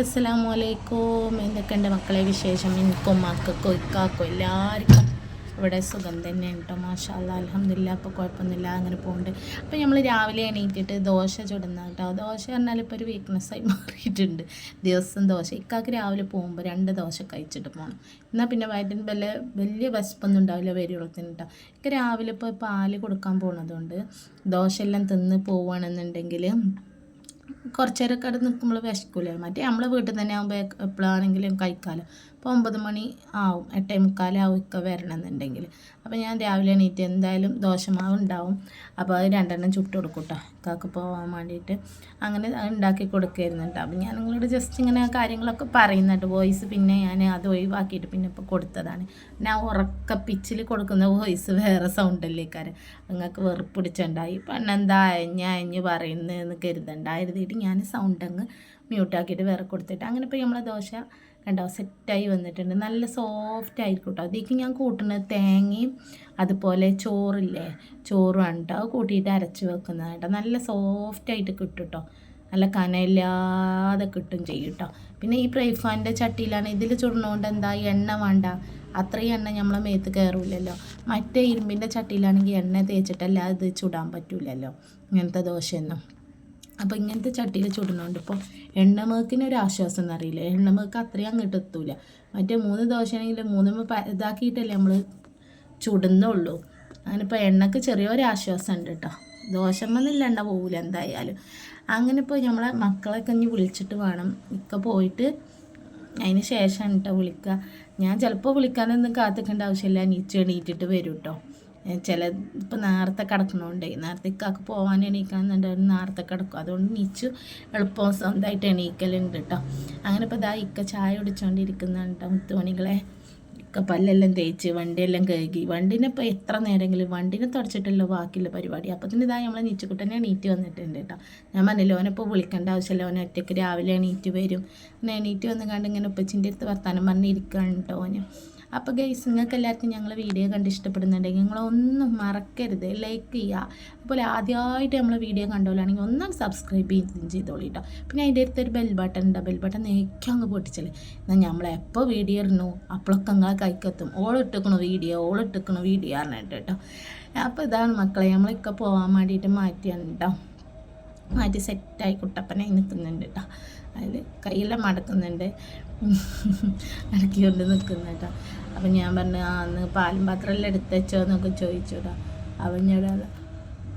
അസ്സലാമു അലൈക്കും എന്തൊക്കെയുണ്ട് മക്കളെ വിശേഷം? എനിക്കും മക്കൾക്കും ഇക്കാക്കും എല്ലാവർക്കും ഇവിടെ സുഖം തന്നെ കേട്ടോ മാഷാല്ല അലഹമില്ല അപ്പോൾ കുഴപ്പമൊന്നുമില്ല അങ്ങനെ പോകുന്നുണ്ട് അപ്പോൾ നമ്മൾ രാവിലെ എണീറ്റിട്ട് ദോശ ചുടുന്ന കേട്ടോ ദോശ പറഞ്ഞാൽ ഇപ്പോൾ ഒരു വീക്ക്നെസ്സായി മാറിയിട്ടുണ്ട്. ദിവസം ദോശ. ഇക്കാക്ക് രാവിലെ പോകുമ്പോൾ രണ്ട് ദോശ കഴിച്ചിട്ട് പോകണം എന്നാൽ പിന്നെ വയറ്റിന് വല്ല വലിയ വിശപ്പൊന്നും ഉണ്ടാവില്ല വരുവളത്തിന് കേട്ടോ ഇക്ക രാവിലെ ഇപ്പോൾ പാൽ കൊടുക്കാൻ പോകുന്നതുകൊണ്ട് ദോശ എല്ലാം തിന്ന് പോവുകയാണെന്നുണ്ടെങ്കിൽ കുറച്ച് നേരമൊക്കെ അവിടെ നിൽക്കുമ്പോൾ വിശക്കൂലേ? മറ്റേ നമ്മളെ വീട്ടിൽ തന്നെ ആകുമ്പോൾ എപ്പോഴാണെങ്കിലും കഴിക്കാമല്ലോ അപ്പോൾ ഒമ്പത് മണി ആവും എട്ടേ മുക്കാലാവും ഒക്കെ വരണമെന്നുണ്ടെങ്കിൽ. അപ്പോൾ ഞാൻ രാവിലെ എണീറ്റ് എന്തായാലും ദോശമാവ് ഉണ്ടാവും. അപ്പോൾ അത് രണ്ടെണ്ണം ചുട്ട് കൊടുക്കും കേട്ടോ കാക്ക് പോകാൻ വേണ്ടിയിട്ട്. അങ്ങനെ ഉണ്ടാക്കി കൊടുക്കുമായിരുന്നു കേട്ടോ അപ്പോൾ ഞാൻ നിങ്ങളോട് ജസ്റ്റ് ഇങ്ങനെ കാര്യങ്ങളൊക്കെ പറയുന്നുണ്ട്. വോയിസ് പിന്നെ ഞാൻ അത് ഒഴിവാക്കിയിട്ട് പിന്നെ ഇപ്പോൾ കൊടുത്തതാണ്. ഞാൻ ഉറക്ക പിച്ചിൽ കൊടുക്കുന്ന വോയിസ് വേറെ സൗണ്ടല്ലേക്കാരൻ നിങ്ങൾക്ക് വെറുപ്പിടിച്ചുണ്ടായി പെണ്ണെന്താ അയഞ്ഞ് അയഞ്ഞ് പറയുന്നതെന്ന് കരുതണ്ട കരുതിയിട്ട് ഞാൻ സൗണ്ട് അങ്ങ് മ്യൂട്ടാക്കിയിട്ട് വേറെ കൊടുത്തിട്ട്. അങ്ങനെ ഇപ്പോൾ നമ്മളെ ദോശ കണ്ടോ? സെറ്റായി വന്നിട്ടുണ്ട്. നല്ല സോഫ്റ്റ് ആയിരിക്കും അതിലേക്ക് ഞാൻ കൂട്ടുന്നത് തേങ്ങയും അതുപോലെ ചോറില്ലേ? ചോറുമാണ് കേട്ടോ അത് കൂട്ടിയിട്ട് അരച്ച് വെക്കുന്നത് കേട്ടോ നല്ല സോഫ്റ്റ് ആയിട്ട് കിട്ടും കേട്ടോ നല്ല കനയില്ലാതെ കിട്ടും ചെയ്യും കേട്ടോ പിന്നെ ഈ പ്രൈഫാന്റെ ചട്ടിയിലാണ് ഇതിൽ ചുടുന്നതുകൊണ്ട് എന്താ? എണ്ണ വേണ്ട. അത്രയും എണ്ണ നമ്മളെ മേത്ത് കയറില്ലല്ലോ മറ്റേ ഇരുമ്പിന്റെ ചട്ടിയിലാണെങ്കിൽ എണ്ണ തേച്ചിട്ടല്ല ഇത് ചുടാൻ പറ്റില്ലല്ലോ ഇങ്ങനത്തെ ദോശയൊന്നും. അപ്പോൾ ഇങ്ങനത്തെ ചട്ടിയിൽ ചുടുന്നുണ്ട് ഇപ്പോൾ എണ്ണമേക്കിന് ഒരു ആശ്വാസം എന്നറിയില്ല എണ്ണമേക്ക് അത്രയും അങ്ങോട്ട് എത്തൂല മറ്റേ മൂന്ന് ദോശയാണെങ്കിൽ മൂന്ന് ഇതാക്കിയിട്ടല്ലേ നമ്മൾ ചുടുന്നുള്ളൂ. അങ്ങനെ ഇപ്പോൾ എണ്ണക്ക് ചെറിയൊരു ആശ്വാസം ഉണ്ട് കേട്ടോ ദോശമെന്നില്ല എണ്ണ പോകില്ല എന്തായാലും. അങ്ങനെ ഇപ്പോൾ നമ്മളെ മക്കളൊക്കെ ഇനി വിളിച്ചിട്ട് വേണം. ഇക്ക പോയിട്ട് അതിന് ശേഷം കേട്ടോ വിളിക്കുക ഞാൻ ചിലപ്പോൾ വിളിക്കാനൊന്നും കാത്തിക്കേണ്ട ആവശ്യമില്ല നീച്ച് എണീറ്റിട്ട് വരും കേട്ടോ ചില ഇപ്പം നേരത്തെ കിടക്കണോണ്ട് നേരത്തെ ഇക്കാക്ക് പോകാൻ എണീക്കണമെന്നുണ്ടെങ്കിൽ നേരത്തെ കിടക്കും. അതുകൊണ്ട് നീച്ചു എളുപ്പം സ്വന്തമായിട്ട് എണീക്കലുണ്ട് കേട്ടോ അങ്ങനെ ഇപ്പോൾ ഇതാ ഇക്ക ചായ കുടിച്ചുകൊണ്ടിരിക്കുന്നുണ്ട് മുത്തുമണികളെ. ഇക്ക പല്ലെല്ലാം തേച്ച് വണ്ടിയെല്ലാം കഴുകി. വണ്ടിനെ ഇപ്പോൾ എത്ര നേരമെങ്കിലും വണ്ടിനെ തുടച്ചിട്ടല്ലോ ബാക്കിയുള്ള പരിപാടി. അപ്പോൾ തന്നെ ഇതാ നമ്മളെ നീച്ചുകുട്ടനെ എണീറ്റ് വന്നിട്ടുണ്ട് കേട്ടോ ഞാൻ പറഞ്ഞില്ല ഓനിപ്പോൾ വിളിക്കേണ്ട ആവശ്യമില്ല. ഓൻ ഒറ്റയ്ക്ക് രാവിലെ എണീറ്റ് വരും. പിന്നെ എണീറ്റ് വന്ന് കണ്ട് ഇങ്ങനെ ഉപ്പച്ചിന്റെ അടുത്ത് വർത്താനം പറഞ്ഞിരിക്കുകയാണ് കേട്ടോ ഓന്. അപ്പോൾ ഗൈസ് നിങ്ങൾക്ക് എല്ലാവർക്കും ഞങ്ങൾ വീഡിയോ കണ്ട് ഇഷ്ടപ്പെടുന്നുണ്ടെങ്കിൽ നിങ്ങളൊന്നും മറക്കരുത്. ലൈക്ക് ചെയ്യുക അതുപോലെ ആദ്യമായിട്ട് നമ്മൾ വീഡിയോ കണ്ടോലാണെങ്കിൽ ഒന്നും സബ്സ്ക്രൈബ് ചെയ്ത് ചെയ്തോളൂ കേട്ടോ പിന്നെ അതിന്റെ അടുത്തൊരു ബെൽ ബട്ടൺ ഉണ്ട്. ബെൽ ബട്ടൺ നേക്കും അങ്ങ് പൊട്ടിച്ചല്ലേ എന്നാൽ നമ്മൾ എപ്പോൾ വീഡിയോ ഇടണു അപ്പോഴൊക്കെ നിങ്ങളെ കൈക്കെത്തും. ഓളിട്ടിക്കണു വീഡിയോ ഓളിട്ടിക്കണു വീഡിയോ പറഞ്ഞിട്ട് കേട്ടോ അപ്പോൾ ഇതാണ് മക്കളെ നമ്മളൊക്കെ പോകാൻ വേണ്ടിയിട്ട് മാറ്റിയാണ് കേട്ടോ മാറ്റി സെറ്റായി കുട്ടപ്പനായി നിൽക്കുന്നുണ്ട് കേട്ടോ അതിൽ കയ്യെല്ലാം മടക്കുന്നുണ്ട്. അടക്കിക്കൊണ്ട് നിൽക്കുന്നു കേട്ടോ അപ്പം ഞാൻ പറഞ്ഞു ആ അന്ന് പാലും പാത്രമെല്ലാം എടുത്തച്ചോ എന്നൊക്കെ ചോദിച്ചു കേട്ടോ അവൻ ഞാൻ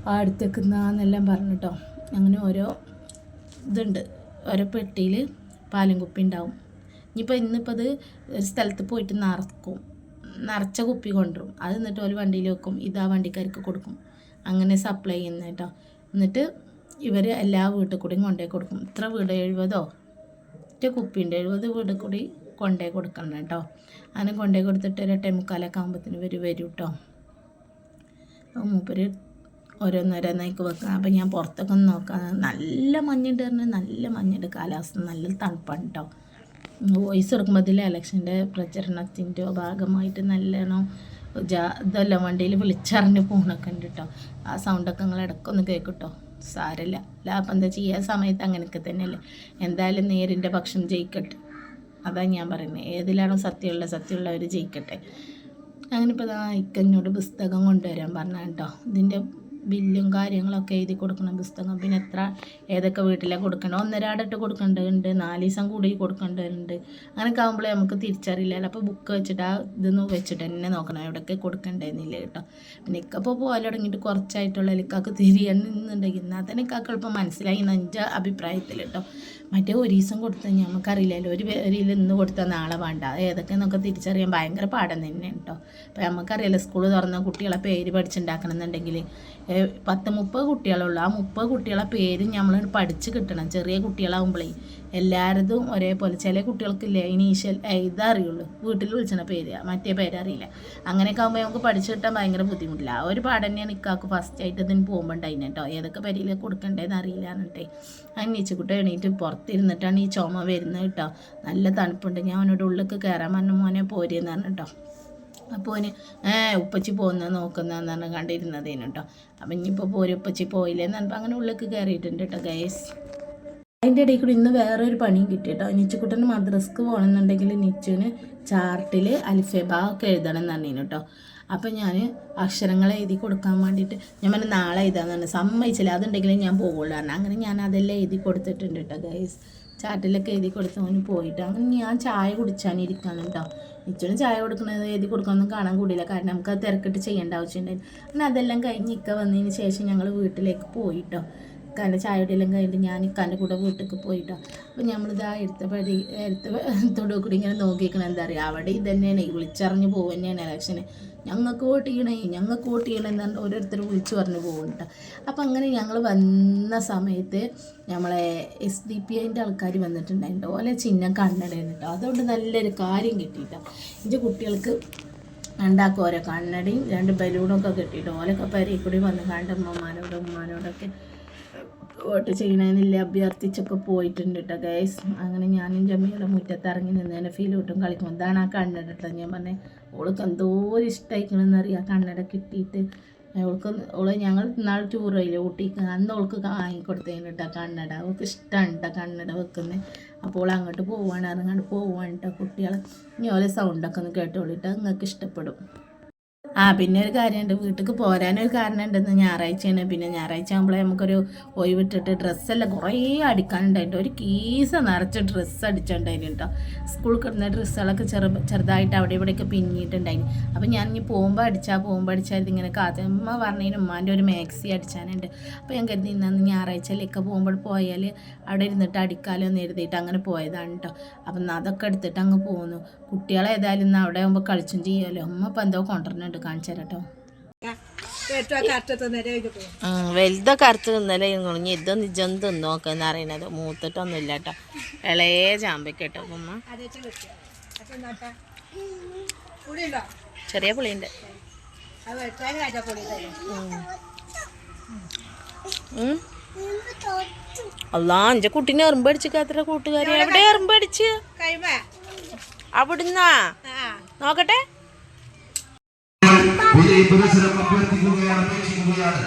ആ എടുത്തേക്കുന്നെല്ലാം പറഞ്ഞു കേട്ടോ അങ്ങനെ ഓരോ ഇതുണ്ട്. ഓരോ പെട്ടിയിൽ പാലും കുപ്പി ഉണ്ടാവും. ഇനിയിപ്പോൾ ഇന്നിപ്പോൾ അത് ഒരു സ്ഥലത്ത് പോയിട്ട് നിറക്കും. നിറച്ച കുപ്പി കൊണ്ടുവരും. അത് എന്നിട്ട് ഒരു വണ്ടിയിൽ വെക്കും. ഇത് ആ വണ്ടിക്കാർക്ക് കൊടുക്കും. അങ്ങനെ സപ്ലൈ ചെയ്യുന്ന കേട്ടോ എന്നിട്ട് ഇവർ എല്ലാ വീട്ടിൽ കൂടിയും കൊണ്ടുപോയി കൊടുക്കും. ഇത്ര വീട് എഴുപതോ? ഒറ്റ കുപ്പിയുണ്ട്. എഴുപത് വീട് കൂടി കൊണ്ടേ കൊടുക്കണം കേട്ടോ. അങ്ങനെ കൊണ്ടേ കൊടുത്തിട്ട് ഒരു എട്ടേ മുക്കാലൊക്കെ ആകുമ്പോഴത്തേന് ഇവർ വരും കേട്ടോ. മൂപ്പര് ഓരോന്നോരോന്നേക്ക് വെക്കാം. അപ്പം ഞാൻ പുറത്തൊക്കെ ഒന്ന് നോക്കാം. നല്ല മഞ്ഞുണ്ട് പറഞ്ഞാൽ നല്ല മഞ്ഞുണ്ട് കാലാവസ്ഥ. നല്ല തണുപ്പാണ് കേട്ടോ. വോയിസ് കൊടുക്കുമ്പോൾ ഇതിൽ ഇലക്ഷന്റെ പ്രചരണത്തിന്റെ ഭാഗമായിട്ട് നല്ലോണം ജാ ഇതല്ല വണ്ടിയിൽ വിളിച്ചറിഞ്ഞ് പോകണൊക്കെ ഉണ്ട് കേട്ടോ. ആ സൗണ്ടൊക്കെ നിങ്ങൾ ഇടയ്ക്കൊന്ന് കേൾക്കും കേട്ടോ സാരല്ല ലാഭം എന്താ ചെയ്യുക സമയത്ത് അങ്ങനെയൊക്കെ തന്നെയല്ലേ. എന്തായാലും നേരിന്റെ പക്ഷം ജയിക്കട്ടെ. അതാണ് ഞാൻ പറയുന്നത് ഏതിലാണോ സത്യമുള്ള സത്യമുള്ളവർ ജയിക്കട്ടെ. അങ്ങനെ ഇപ്പോൾ ആ ഇക്കഞ്ഞോട് പുസ്തകം കൊണ്ടുവരാൻ പറഞ്ഞ കേട്ടോ ഇതിന്റെ ബില്ലും കാര്യങ്ങളൊക്കെ എഴുതി കൊടുക്കണം പുസ്തകം. പിന്നെ എത്ര ഏതൊക്കെ വീട്ടിലാണ് കൊടുക്കണം? ഒന്നരാടിട്ട് കൊടുക്കേണ്ടതുണ്ട് നാല് ദിവസം കൂടി കൊടുക്കേണ്ടതുണ്ട്. അങ്ങനെയൊക്കെ ആകുമ്പോഴേ നമുക്ക് തിരിച്ചറിയില്ല അപ്പോൾ ബുക്ക് വെച്ചിട്ട് ആ ഇതൊന്ന് വെച്ചിട്ട് തന്നെ നോക്കണം. എവിടെയൊക്കെ കൊടുക്കേണ്ടതെന്നില്ല കേട്ടോ പിന്നെ ഇക്കപ്പോൾ പോലെ തുടങ്ങിയിട്ട് കുറച്ചായിട്ടുള്ള. ഇക്കാക്ക് തിരിയണമെന്നുണ്ടെങ്കിൽ എന്നാൽ തന്നെ ഇക്കാക്ക് എളുപ്പം മനസ്സിലായി. എന്റെ അഭിപ്രായത്തിൽ കേട്ടോ മറ്റേ ഒരു ദിവസം കൊടുത്താൽ നമുക്കറിയില്ലല്ലോ. ഒരു പേരിൽ ഇന്ന് കൊടുത്താൽ നാളെ വേണ്ട. ഏതൊക്കെ നമുക്ക് തിരിച്ചറിയാൻ ഭയങ്കര പാടം തന്നെ കേട്ടോ അപ്പോൾ നമുക്കറിയാലോ സ്കൂൾ തുറന്ന കുട്ടികളെ പേര് പഠിച്ചുണ്ടാക്കണം എന്നുണ്ടെങ്കിൽ പത്ത് മുപ്പത് കുട്ടികളുള്ളൂ. ആ മുപ്പത് കുട്ടികളെ പേര് നമ്മൾ പഠിച്ച് കിട്ടണം. ചെറിയ കുട്ടികളാകുമ്പോഴേ എല്ലാവരതും ഒരേപോലെ. ചില കുട്ടികൾക്കില്ലേ ഇനീഷ്യൽ ഇതറിയുള്ളൂ. വീട്ടിൽ വിളിച്ചണ പേര്. മറ്റേ പേരറിയില്ല. അങ്ങനെയൊക്കെ ആകുമ്പോൾ നമുക്ക് പഠിച്ചു കിട്ടാൻ ഭയങ്കര ബുദ്ധിമുട്ടില്ല. ആ ഒരു പാഠം തന്നെയാണ് ഇക്കാക്ക് ഫസ്റ്റ് ആയിട്ട് ഇതിന് പോകുമ്പോൾ ഉണ്ടായിരുന്നു കേട്ടോ ഏതൊക്കെ പേരിൽ കൊടുക്കണ്ടേന്ന് അറിയില്ല എന്നിട്ടേ അന്വേഷിച്ചിട്ട് എണീറ്റ് പുറത്തിരുന്നിട്ടാണ് ഈ ചുമ വരുന്നത് കേട്ടോ നല്ല തണുപ്പുണ്ട്. ഞാൻ അവനോട് ഉള്ളിലേക്ക് കയറാൻ പറഞ്ഞ മോനെ പോരെന്ന് പറഞ്ഞു കേട്ടോ അപ്പോൾ ഓന് ഏ ഉപ്പച്ചി പോകുന്ന നോക്കുന്നതെന്ന് പറഞ്ഞ് കണ്ടിരുന്നതേനു കേട്ടോ അപ്പം ഇനിയിപ്പോൾ പോരും ഉപ്പച്ചി പോയില്ലേന്ന് പറഞ്ഞപ്പോൾ അങ്ങനെ ഉള്ളിലേക്ക് കയറിയിട്ടുണ്ട് കേട്ടോ ഗൈസ് അതിന്റെ ഇടയിൽ കൂടി ഇന്ന് വേറൊരു പണിയും കിട്ടി കേട്ടോ നിച്ചുക്കുട്ടന് മദ്രസ്ക്ക് പോകണമെന്നുണ്ടെങ്കിൽ നിച്ചുവിന് ചാർട്ടിൽ അൽഫബ ഒക്കെ എഴുതണം എന്ന് പറഞ്ഞു കേട്ടോ അപ്പം ഞാൻ അക്ഷരങ്ങൾ എഴുതി കൊടുക്കാൻ വേണ്ടിയിട്ട് ഞാൻ പറഞ്ഞ നാളെ പറഞ്ഞു. സമ്മതിച്ചില്ല. അതുണ്ടെങ്കിൽ ഞാൻ പോകുള്ളൂ അങ്ങനെ ഞാൻ അതെല്ലാം എഴുതി കൊടുത്തിട്ടുണ്ട് കേട്ടോ ഗൈസ് ചാർട്ടിലൊക്കെ എഴുതി കൊടുത്ത് അവന് പോയിട്ട് അങ്ങനെ ഞാൻ ചായ കുടിച്ചാണ് ഇരിക്കാണ് കേട്ടോ നിച്ചുവിന് ചായ കൊടുക്കുന്നത് എഴുതി കൊടുക്കാനൊന്നും കാണാൻ കൂടിയില്ല. കാരണം നമുക്ക് അത് തിരക്കിട്ട് ചെയ്യേണ്ട ആവശ്യമുണ്ടായിരുന്നു. അങ്ങനെ അതെല്ലാം കഴിഞ്ഞ് ഇക്ക വന്നതിന് ശേഷം ഞങ്ങൾ വീട്ടിലേക്ക് പോയിട്ടോ ഇക്കാന്റെ ചായയുടെയെല്ലാം കഴിഞ്ഞിട്ട് ഞാൻ ഇക്കാന്റെ കൂടെ വീട്ടിലേക്ക് പോയിട്ടോ അപ്പോൾ നമ്മളിതാ എടുത്ത പടി എടുത്ത തൊടുക്കൂടി കൂടി ഇങ്ങനെ നോക്കിയിരിക്കണം എന്താ പറയുക അവിടെ ഇത് തന്നെയാണ് വിളിച്ചറിഞ്ഞ് പോകുക തന്നെയാണ് ഇലക്ഷന്. ഞങ്ങൾക്ക് വോട്ട് ചെയ്യണേ ഞങ്ങൾക്ക് വോട്ട് ചെയ്യണേ എന്നാണ് ഓരോരുത്തർ വിളിച്ചു പറഞ്ഞു പോകുന്നുണ്ട് അപ്പം അങ്ങനെ ഞങ്ങൾ വന്ന സമയത്ത് നമ്മളെ എസ് ഡി പി ഐന്റെ ആൾക്കാർ വന്നിട്ടുണ്ടായിരുന്നു. ഓലെ ചിഹ്നം കണ്ണടയാണ് കേട്ടോ അതുകൊണ്ട് നല്ലൊരു കാര്യം കിട്ടിയിട്ടോ. എന്റെ കുട്ടികൾക്ക് ഉണ്ടാക്കും ഓരോ കണ്ണടയും രണ്ട് ബലൂണൊക്കെ കിട്ടിയിട്ട്. ഓലൊക്കെ പരി കൂടി വന്ന് കണ്ട ഉമ്മാനോടൊക്കെ വോട്ട് ചെയ്യണമെന്നില്ല അഭ്യർത്ഥിച്ചൊക്കെ പോയിട്ടുണ്ട് കേട്ടോ ഗൈസ് അങ്ങനെ ഞാനും ജമ്മിയുടെ മുറ്റത്ത് ഇറങ്ങി നിന്നതിനെ ഫീൽ കിട്ടും കളിക്കും. എന്താണ് ആ കണ്ണട കേട്ടോ ഞാൻ പറഞ്ഞത് ഓൾക്ക് എന്തോ ഇഷ്ടമായിക്കണമെന്ന് അറിയാം കണ്ണട കിട്ടിയിട്ട് ഓൾക്ക് ഓൾ ഞങ്ങൾ നാൾ ടൂർ പോയില്ലേ ഊട്ടിക്ക്. അന്ന് ഓൾക്ക് വാങ്ങിക്കൊടുത്തേന് കേട്ടോ കണ്ണട. അവൾക്ക് ഇഷ്ടമാണ് കേട്ടോ കണ്ണട വെക്കുന്നത് അപ്പോൾ അങ്ങോട്ട് പോവാണ്. അങ്ങോട്ട് പോവാണ് കേട്ടോ കുട്ടികൾ ഇനി ഓലെ സൗണ്ടൊക്കെ ഒന്ന് കേട്ടോളിട്ട് നിങ്ങൾക്ക് ഇഷ്ടപ്പെടും. ആ പിന്നെ ഒരു കാര്യമുണ്ട് വീട്ടിലേക്ക് പോരാനൊരു കാരണം ഉണ്ടെന്ന് ഞായറാഴ്ചയാണ്. പിന്നെ ഞായറാഴ്ച ആകുമ്പോഴേ നമുക്കൊരു ഒഴിവിട്ടിട്ട് ഡ്രസ്സെല്ലാം കുറേ അടിക്കാനുണ്ടായിട്ട് ഒരു കീസ നിറച്ച് ഡ്രസ്സ് അടിച്ചിട്ടുണ്ടായിരുന്നു കേട്ടോ സ്കൂളിൽ കിടന്ന ഡ്രസ്സുകളൊക്കെ ചെറു ചെറുതായിട്ട് അവിടെ ഇവിടെയൊക്കെ പിന്നിട്ടുണ്ടായിരുന്നു അപ്പം ഞാൻ ഇനി പോകുമ്പോൾ അടിച്ചാൽ പോകുമ്പോൾ അടിച്ചാൽ ഇങ്ങനെ കാത്ത് പറഞ്ഞതിന് ഉമ്മാന്റെ ഒരു മാക്സി അടിച്ചാനുണ്ട്. അപ്പോൾ ഞാൻ കരുതി ഇന്നു ഞായറാഴ്ചയിലൊക്കെ പോകുമ്പോൾ പോയാൽ അവിടെ ഇരുന്നിട്ട് അടിക്കാലോ എന്ന് എഴുതിയിട്ട് അങ്ങനെ പോയതാണ് കേട്ടോ അപ്പം അതൊക്കെ എടുത്തിട്ട് അങ്ങ് പോന്നു. കുട്ടികളെ ഏതായാലും ഇന്ന് അവിടെ ആകുമ്പോൾ കളിച്ചും ചെയ്യുമല്ലോ അമ്മ ഇപ്പം എന്തോ കൊണ്ടുവരുന്നുണ്ട്. കാണിച്ചു തരാം കേട്ടോ. വലുതൊക്കെ അറുത്ത് തിന്നലേ ഇനി നിജം ഇജൊന്നും തിന്നോക്കെന്ന് അറിയണത് മൂത്തിട്ടൊന്നും ഇല്ല കേട്ടോ. ഇളയ ചാമ്പയ്ക്ക് കേട്ടോ ഉമ്മ. ചെറിയ പുളിയുണ്ട്. അല്ലാ എന്റെ കുട്ടീനെ എറുമ്പടിച്ച് അടിച്ചിക്കാത്ര കൂട്ടുകാരി? എവിടെ എറുമ്പ് അടിച്ച്? അവിടുന്നാ? നോക്കട്ടെ. അഭ്യർത്ഥിക്കുകയാണ് അപേക്ഷിക്കുകയാണ്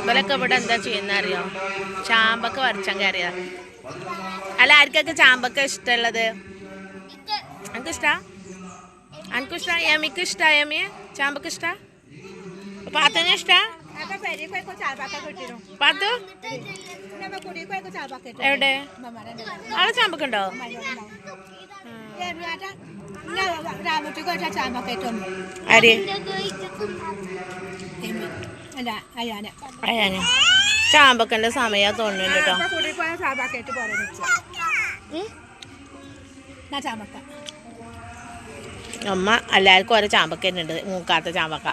ഇവരൊക്കെ ഇവിടെ എന്താ ചെയ്യുന്ന അറിയോ ചാമ്പക്ക വരച്ചാൻ കയറിയതാ. അല്ല ആർക്കൊക്കെ ചാമ്പക്ക ഇഷ്ടമുള്ളത്? എനിക്ക് ഇഷ്ടാ എനിക്കും ഇഷ്ട യമിക്ക് ഇഷ്ട യമിയെ? ചാമ്പക്ക ഇഷ്ട? പാത്തനെ ഇഷ്ട? എവിടെ? ആളെ ചാമ്പൊക്കെ ഉണ്ടോ ആര്? അയ്യാന് ചാമ്പക്കന്റെ സമയാ തോന്നുന്നുണ്ട് കേട്ടോ. അമ്മ എല്ലാവർക്കും ഓരോ ചാമ്പക്ക തന്നെ ഉണ്ട് മൂക്കാത്ത ചാമ്പക്ക.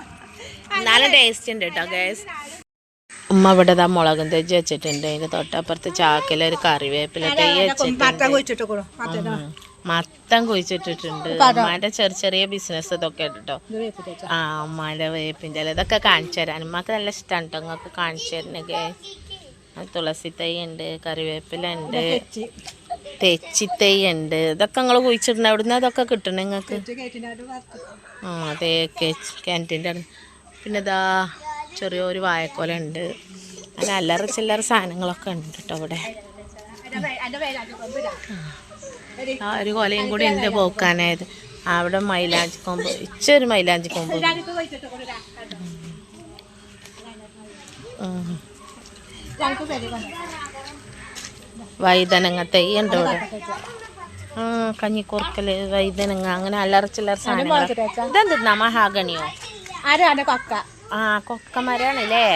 എന്നാലും ടേസ്റ്റ് ഉണ്ട് കേട്ടോ ഗേസ് ഉമ്മ ഇവിടെ ദാ മുളകും തെജ് വെച്ചിട്ടുണ്ട്. അതിന്റെ തൊട്ടപ്പുറത്ത് ചാക്കിലൊരു കറിവേപ്പില. മത്തം കുഴിച്ചിട്ടിട്ടുണ്ട്. ഉമ്മാന്റെ ചെറിയ ചെറിയ ബിസിനസ് ഇതൊക്കെ കേട്ടോ ആ ഉമ്മാന്റെ വേപ്പിന്റെ ഇതൊക്കെ കാണിച്ചു തരാൻ ഉമ്മക്ക് നല്ല ഇഷ്ടമാണ് കേട്ടോ നിങ്ങൾക്ക് കാണിച്ചു തരണേ തുളസി തൈ ഉണ്ട് കറിവേപ്പില ഉണ്ട് തെച്ചിത്തൈ ഉണ്ട്. ഇതൊക്കെ നിങ്ങൾ കുഴിച്ചിട്ടുണ്ട് അവിടുന്ന് അതൊക്കെ കിട്ടണേ നിങ്ങൾക്ക് ആ തേക്ക് ക്യാന്റീന്റെ അടുത്ത് പിന്നെ ഇതാ ചെറിയൊരു വായക്കോല ഉണ്ട് നല്ല അല്ലറ ചില്ലറ സാധനങ്ങളൊക്കെ ഉണ്ട് കേട്ടോ ഇവിടെ ആ ഒരു കൊലയും കൂടി ഉണ്ട് പോക്കാനായത്. അവിടെ മൈലാഞ്ചി കൊമ്പ് ഇച്ചൊരു മൈലാഞ്ചി കൊമ്പ്. വൈതനങ്ങ തൈ ഉണ്ട് ഇവിടെ ആ കഞ്ഞിക്കുറുക്കൽ വൈതനങ്ങ അങ്ങനെ അല്ലറ ചില്ലറ സാധനങ്ങൾ ഇതെന്ത് മഹാഗണിയോ ആരാണ് കൊക്ക? ആ കൊക്കമരാണല്ലേ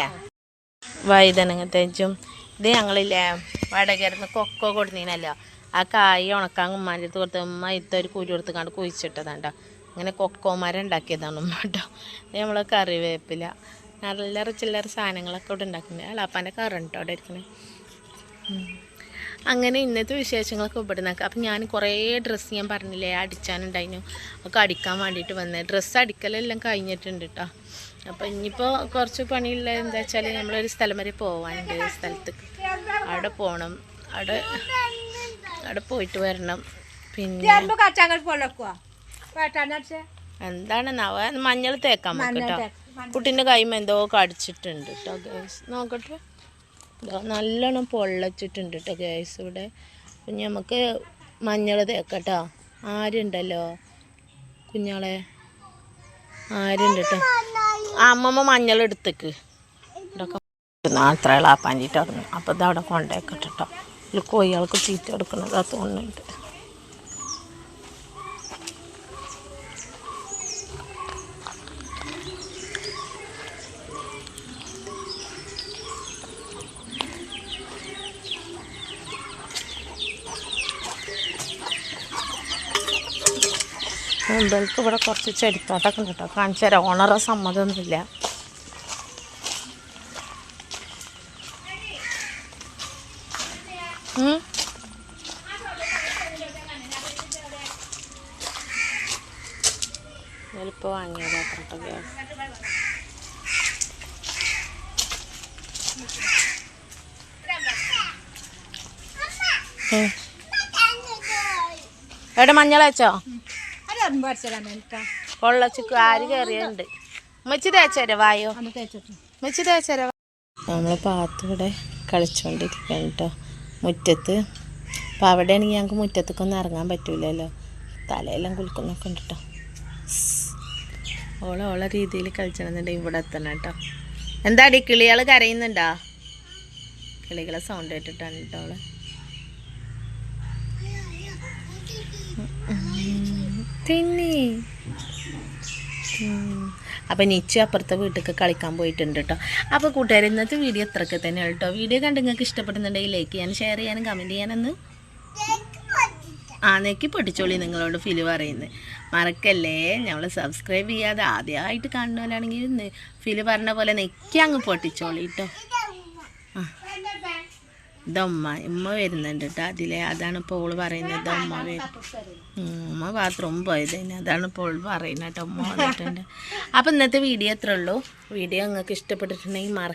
വൈതനങ്ങ തെച്ചും ഇത് ഞങ്ങളില്ലേ വടകരന്ന് കൊക്ക കൊടുത്തീനല്ലോ ആ കായ ഉണക്കാൻ ഉമ്മാന്റെ അടുത്ത് കൊടുത്ത് ഉമ്മ ഇത്തൊരു കുരു എടുത്ത് കണ്ട് കുഴിച്ചിട്ടതാണ്ടോ. അങ്ങനെ കൊക്കോ മരം ഉണ്ടാക്കിയതാണ് ഉമ്മ കേട്ടോ നമ്മളെ കറിവേപ്പില. നല്ല ചില്ലറ സാധനങ്ങളൊക്കെ ഇവിടെ ഉണ്ടാക്കുന്നുണ്ട് അളാപ്പാന്റെ കറണ്ട് അവിടെ ഇരിക്കണേ. അങ്ങനെ ഇന്നത്തെ വിശേഷങ്ങളൊക്കെ ഇവിടെ നിൽക്കുക അപ്പം ഞാൻ കുറേ ഡ്രസ്സ് ഞാൻ പറഞ്ഞില്ലേ അടിച്ചാനുണ്ടായിരുന്നു. ഒക്കെ അടിക്കാൻ വേണ്ടിയിട്ട് വന്നത് ഡ്രസ്സ് അടിക്കലെല്ലാം കഴിഞ്ഞിട്ടുണ്ട് കേട്ടോ അപ്പം ഇനിയിപ്പോൾ കുറച്ച് പണിയുള്ള എന്താ വെച്ചാൽ നമ്മളൊരു സ്ഥലം വരെ പോകാനുണ്ട് സ്ഥലത്ത്. അവിടെ പോകണം അവിടെ അവിടെ പോയിട്ട് വരണം. പിന്നെ എന്താണ് നവ? മഞ്ഞൾ തേക്കാൻ കേട്ടോ കുട്ടീന്റെ കൈമ എന്തോ കടിച്ചിട്ടുണ്ട് കേട്ടോ നോക്കട്ടെ. നല്ലോണം പൊള്ളച്ചിട്ടുണ്ട് കേട്ടോ ഗ്യാസ് ഇവിടെ. അപ്പം നമുക്ക് മഞ്ഞൾ തേക്കട്ടോ. ആരുണ്ടല്ലോ? കുഞ്ഞാളെ. ആരുണ്ട് കേട്ടോ അമ്മമ്മ മഞ്ഞൾ എടുത്തേക്ക്. ഇവിടെയൊക്കെ അത്ര ഇളാപ്പാഞ്ചിട്ട് ഇറങ്ങും അപ്പോൾ ഇത് അവിടെ ഇതിൽ കോഴികൾക്ക് തീറ്റ എടുക്കണതാ തോന്നുന്നുണ്ട്. മുമ്പൾക്ക് ഇവിടെ കുറച്ച് ചെടിത്തോട്ടൊക്കെ ഉണ്ട് കേട്ടോ. കാണിച്ചു തരാം. ഓണറെ സമ്മതമൊന്നുമില്ല. ഉം. ഇതിലിപ്പോ വാങ്ങിയതാ ഗ്യാസ്. എവിടെ മഞ്ഞൾ വെച്ചോ? കൊള്ളച്ചിക്ക് ആര് കയറിയുണ്ട് ഉമ്മച്ചി തേച്ചരവായോ ഉമ്മച്ചി തേച്ചര നമ്മൾ പാത്ത് ഇവിടെ കളിച്ചോണ്ടിരിക്കുകയാണ് കേട്ടോ മുറ്റത്ത്. അപ്പോൾ അവിടെയാണെങ്കിൽ ഞങ്ങൾക്ക് മുറ്റത്തേക്കൊന്നും ഇറങ്ങാൻ പറ്റൂലല്ലോ. തലയെല്ലാം കുലുക്കുന്നൊക്കെ ഉണ്ട് കേട്ടോ ഓളെ ഓളെ രീതിയിൽ കളിച്ചണമെന്നുണ്ടെങ്കിൽ ഇവിടെ എത്തണം കേട്ടോ എന്താടി കിളികൾ കരയുന്നുണ്ടോ? കിളികളെ സൗണ്ട് കേട്ടിട്ടാണ് കേട്ടോ അവൾ പിന്നെ അപ്പം നിച്ചു അപ്പുറത്തെ വീട്ടിലേക്ക് കളിക്കാൻ പോയിട്ടുണ്ട് കേട്ടോ അപ്പോൾ കൂട്ടുകാർ ഇന്നത്തെ വീഡിയോ ഇത്രയൊക്കെ തന്നെ കേട്ടോ വീഡിയോ കണ്ട് നിങ്ങൾക്ക് ഇഷ്ടപ്പെടുന്നുണ്ടെങ്കിൽ ലൈക്ക് ചെയ്യാനും ഷെയർ ചെയ്യാനും കമന്റ് ചെയ്യാനൊന്ന് ആ നെക്കി പൊട്ടിച്ചോളി നിങ്ങളോട് ഫീൽ പറയുന്നത് മറക്കല്ലേ? ഞങ്ങൾ സബ്സ്ക്രൈബ് ചെയ്യാതെ ആദ്യമായിട്ട് കാണുന്നവരാണെങ്കിൽ ഫീൽ പറഞ്ഞ പോലെ നെക്കി അങ്ങ് പൊട്ടിച്ചോളി കേട്ടോ ആ. ഇതമ്മ ഉമ്മ വരുന്നുണ്ട് കേട്ടോ അതിലെ അതാണ് ഇപ്പോൾ ഓൾ പറയുന്നത് ഇതമ്മ ഉമ്മ ബാത്റൂം പോയത് തന്നെ അതാണ് ഇപ്പോൾ ഓൾ പറയുന്നത് കേട്ടോ ഉമ്മ വന്നിട്ടുണ്ട്. അപ്പം ഇന്നത്തെ വീഡിയോ എത്ര ഉള്ളൂ. വീഡിയോ നിങ്ങൾക്ക് ഇഷ്ടപ്പെട്ടിട്ടുണ്ടെങ്കിൽ മറ